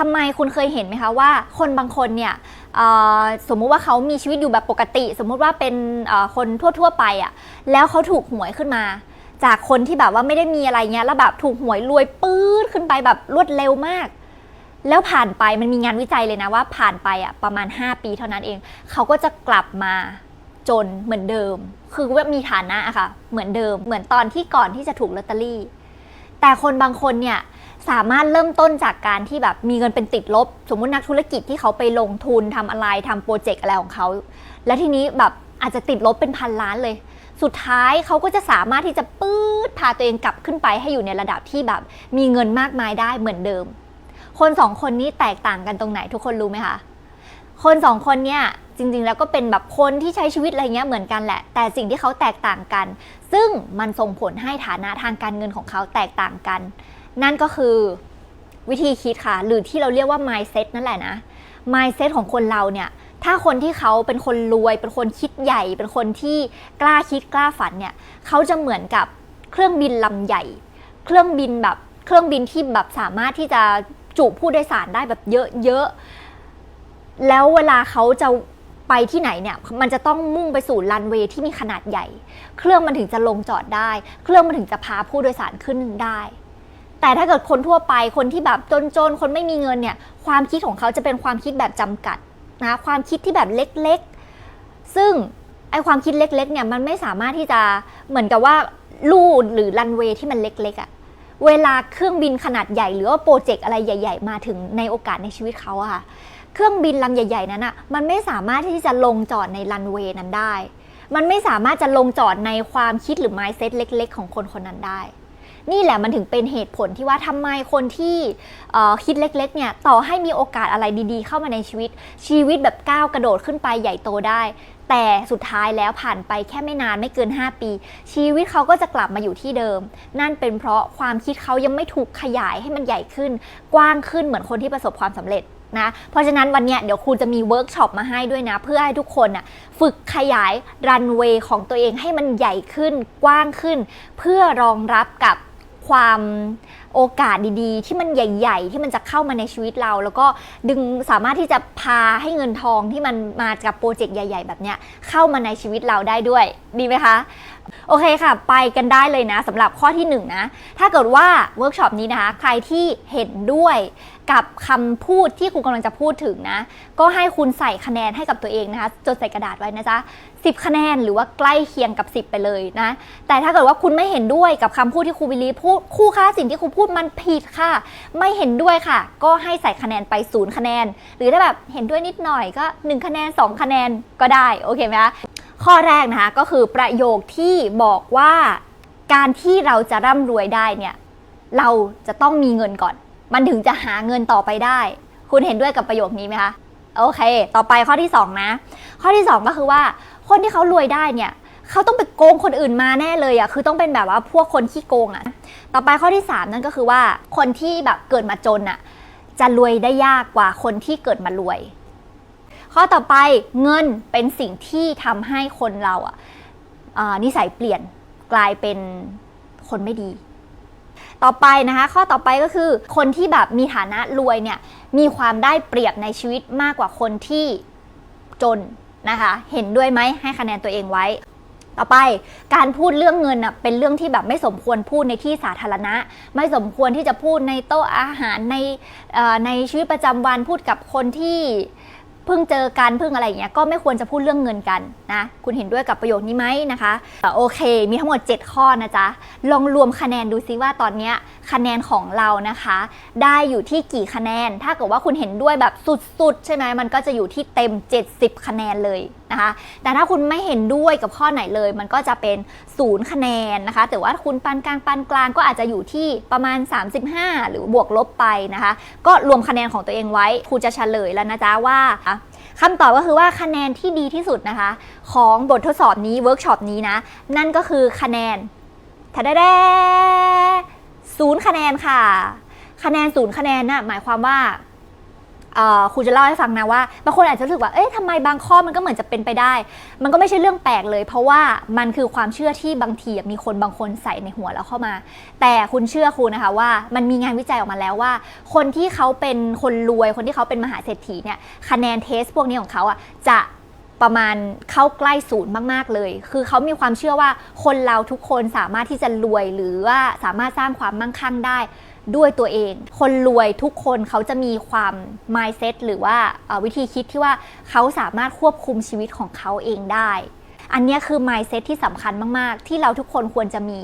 ทำไมคุณเคยเห็นไหมคะว่าคนบางคนเนี่ยสมมุติว่าเขามีชีวิตอยู่แบบปกติ สมมุติว่าเป็นคนทั่ว ๆ ไปอะ่ะแล้วเขาถูกหวยขึ้นมา จากคนที่แบบว่าไม่ได้มีอะไรเงี้ยแล้วแบบถูกหวยรวยปื๊ดขึ้นไปแบบรวดเร็วมาก แล้วผ่านไปมันมีงานวิจัยเลยนะว่าผ่านไปอะประมาณ 5 ปีเท่านั้นเอง เขาก็จะกลับมาจนเหมือนเดิม คือว่ามีฐานะอะค่ะเหมือนเดิมเหมือนตอนที่ก่อนที่จะถูกลอตเตอรี่ แต่คนบางคนเนี่ย สามารถเริ่มต้นจากการที่แบบมีเงินเป็นติดลบ สมมุตินักธุรกิจที่เขาไปลงทุนทำอะไรทำโปรเจกต์อะไรของเขา และทีนี้แบบอาจจะติดลบเป็นพันล้านเลย สุดท้ายเขาก็จะสามารถที่จะปื๊ดพาตัวเองกลับขึ้นไปให้อยู่ในระดับที่แบบมีเงินมากมายได้เหมือนเดิม คนสองคนนี้แตกต่างกันตรงไหนทุกคนรู้ไหมคะคนสองคนเนี่ยจริงๆแล้วก็เป็นแบบคนที่ใช้ชีวิตอะไรเงี้ยเหมือนกันแหละ แต่สิ่งที่เขาแตกต่างกัน ซึ่งมันส่งผลให้ฐานะทางการเงินของเขาแตกต่างกัน นั่นก็คือวิธีคิดค่ะ หรือที่เราเรียกว่า mindset นั่นแหละนะ mindset ของคนเราเนี่ย ถ้าคนที่เขาเป็นคนรวย เป็นคนคิดใหญ่ เป็นคนที่กล้าคิดกล้าฝันเนี่ย เขาจะเหมือนกับเครื่องบินลำใหญ่ เครื่องบินแบบ เครื่องบินที่แบบสามารถที่จะจุผู้โดยสารได้แบบเยอะๆ แล้วเวลาเขาจะไปที่ไหนเนี่ย มันจะต้องมุ่งไปสู่รันเวย์ที่มีขนาดใหญ่ เครื่องมันถึงจะลงจอดได้ เครื่องมันถึงจะพาผู้โดยสารขึ้นได้ แต่ถ้าเกิดคนทั่วไปคนที่แบบจนๆคนไม่มีเงินเนี่ย ความคิดของเขาจะเป็นความคิดแบบจำกัดนะความคิดที่แบบเล็กๆ ซึ่งไอความคิดเล็กๆเนี่ยมันไม่สามารถที่จะเหมือนกับว่าลู่หรือรันเวย์ที่มันเล็กๆอะเวลาเครื่องบินขนาดใหญ่ หรือว่าโปรเจกต์อะไรใหญ่ ๆ มาถึงในโอกาสในชีวิตเขาอะค่ะเครื่องบินลำใหญ่ ๆ นั้นอะมันไม่สามารถที่จะลงจอดในรันเวย์นั้นได้ มันไม่สามารถจะลงจอดในความคิดหรือ mindset เล็ก ๆ ของคนคนนั้นได้ นี่แหละมันถึงเป็นเหตุผลที่ว่าทำไมคนที่คิดเล็กๆเนี่ยต่อให้มีโอกาสอะไรดีๆ เข้ามาในชีวิต ชีวิตแบบก้าวกระโดดขึ้นไปใหญ่โตได้ แต่สุดท้ายแล้วผ่านไปแค่ไม่นานไม่เกิน 5 ปี ชีวิตเขาก็จะกลับมาอยู่ที่เดิม นั่นเป็นเพราะความคิดเขายังไม่ถูกขยายให้มันใหญ่ขึ้น กว้างขึ้นเหมือนคนที่ประสบความสำเร็จนะเพราะฉะนั้นวันเนี้ยเดี๋ยวครูจะมีเวิร์กช็อปมาให้ด้วยนะ เพื่อให้ทุกคนน่ะฝึกขยายรันเวย์ของตัวเองให้มันใหญ่ขึ้นกว้างขึ้น เพื่อรองรับกับ ความโอกาสดีๆ ที่มันใหญ่ ๆ ที่มันจะเข้ามาในชีวิตเรา แล้วก็ดึงสามารถที่จะพาให้เงินทองที่มันมาจากโปรเจกต์ใหญ่ ๆ แบบเนี้ยเข้ามาในชีวิตเราได้ด้วย ดีไหมคะ โอเคค่ะ ไปกันได้เลยนะสำหรับข้อที่1นงนะถ้าเกิดว่าเวิร์กช็อปนี้นะคะ ใครที่เห็นด้วยกับคำพูดที่คุณกำลังจะพูดถึงนะ ก็ให้คุณใส่คะแนนให้กับตัวเองนะคะ จดใส่กระดาษไว้นะจ๊ะ 10 คะแนนหรือว่าใกล้เคียงกับ 10 ไปเลยนะ แต่ถ้าเกิดว่าคุณไม่เห็นด้วยกับคำพูดที่ครูบิลีพูดคู่ค้าสิ่งที่ครูพูดมันผิดค่ะ ไม่เห็นด้วยค่ะ ก็ให้ใส่คะแนนไปศูนย์คะแนน หรือถ้าแบบเห็นด้วยนิดหน่อยก็ 1 คะแนน 2 คะแนนก็ได้โอเคไหมคะข้อแรกนะคะก็คือประโยคที่บอกว่าการที่เราจะร่ำรวยได้เนี่ยเราจะต้องมีเงินก่อน มันถึงจะหาเงินต่อไปได้ คุณเห็นด้วยกับประโยคนี้ไหมคะ โอเค ต่อไปข้อที่ 2 นะ ข้อที่ 2 ก็คือว่า คนที่เขารวยได้เนี่ยเขาต้องไปโกงคนอื่นมาแน่เลยอะ่ะคือต้องเป็นแบบว่าพวกคนขี้โกงอะ่ะต่อไปข้อที่ 3 นั่นก็คือว่าคนที่แบบเกิดมาจนอะ่ะจะรวยได้ยากกว่าคนที่เกิดมารวย ข้อต่อไปเงินเป็นสิ่งที่ทำให้คนเราอะอ่านิสัยเปลี่ยนกลายเป็นคนไม่ดี ต่อไปนะคะ ข้อต่อไปก็คือคนที่แบบมีฐานะรวยเนี่ยมีความได้เปรียบในชีวิตมากกว่าคนที่จน นะคะ เห็นด้วยไหมให้คะแนนตัวเองไว้ ต่อไปการพูดเรื่องเงินอะเป็นเรื่องที่แบบไม่สมควรพูดในที่สาธารณะ ไม่สมควรที่จะพูดในโต๊ะอาหารในในชีวิตประจำวันพูดกับคนที่ เพิ่งเจอกันเพิ่งอะไรอย่างเงี้ยก็ไม่ควรจะพูดเรื่องเงินกันนะคุณเห็นด้วยกับประโยคนี้ไหมนะคะอ่โอเค มีทั้งหมด 7 ข้อนะจ๊ะลองรวมคะแนนดูซิว่าตอนเนี้ยคะแนนของเรานะคะ ได้อยู่ที่กี่คะแนน ถ้าเกิดว่าคุณเห็นด้วยแบบสุดๆ ใช่ไหมมันก็จะอยู่ที่เต็ม 70 คะแนนเลย นะคะ แต่ถ้าคุณไม่เห็นด้วยกับข้อไหนเลย มันก็จะเป็นศูนย์คะแนนนะคะ แต่ว่าคุณปานกลางปานกลางก็อาจจะอยู่ที่ประมาณ 35 หรือบวกลบไปนะคะ ก็รวมคะแนนของตัวเองไว้ครูจะเฉลยแล้วนะจ๊ะว่าคำตอบก็คือว่าคะแนนที่ดีที่สุดนะคะ ของบททดสอบนี้เวิร์กช็อปนี้นะ นั่นก็คือคะแนนทะแดศูนย์คะแนนค่ะ คะแนนศูนย์คะแนนน่ะหมายความว่า ครูจะเล่าให้ฟังนะว่าบางคนอาจจะรู้สึกว่าเอ๊ะทำไมบางข้อมันก็เหมือนจะเป็นไปได้ มันก็ไม่ใช่เรื่องแปลกเลย เพราะว่ามันคือความเชื่อที่บางทีมีคนบางคนใส่ในหัวเราเข้ามา แต่คุณเชื่อครูนะคะว่ามันมีงานวิจัยออกมาแล้วว่า คนที่เขาเป็นคนรวย คนที่เขาเป็นมหาเศรษฐีเนี่ยคะแนนเทสพวกนี้ของเขาอะจะประมาณเข้าใกล้ศูนย์มาก ๆ เลย คือเขามีความเชื่อว่าคนเราทุกคนสามารถที่จะรวยหรือว่าสามารถสร้างความมั่งคั่งได้ ด้วยตัวเอง คนรวยทุกคนเขาจะมีความ mindset หรือว่าวิธีคิดที่ว่าเขาสามารถควบคุมชีวิตของเขาเองได้ อันนี้คือ mindset ที่สำคัญมาก ๆ ที่เราทุกคนควรจะมี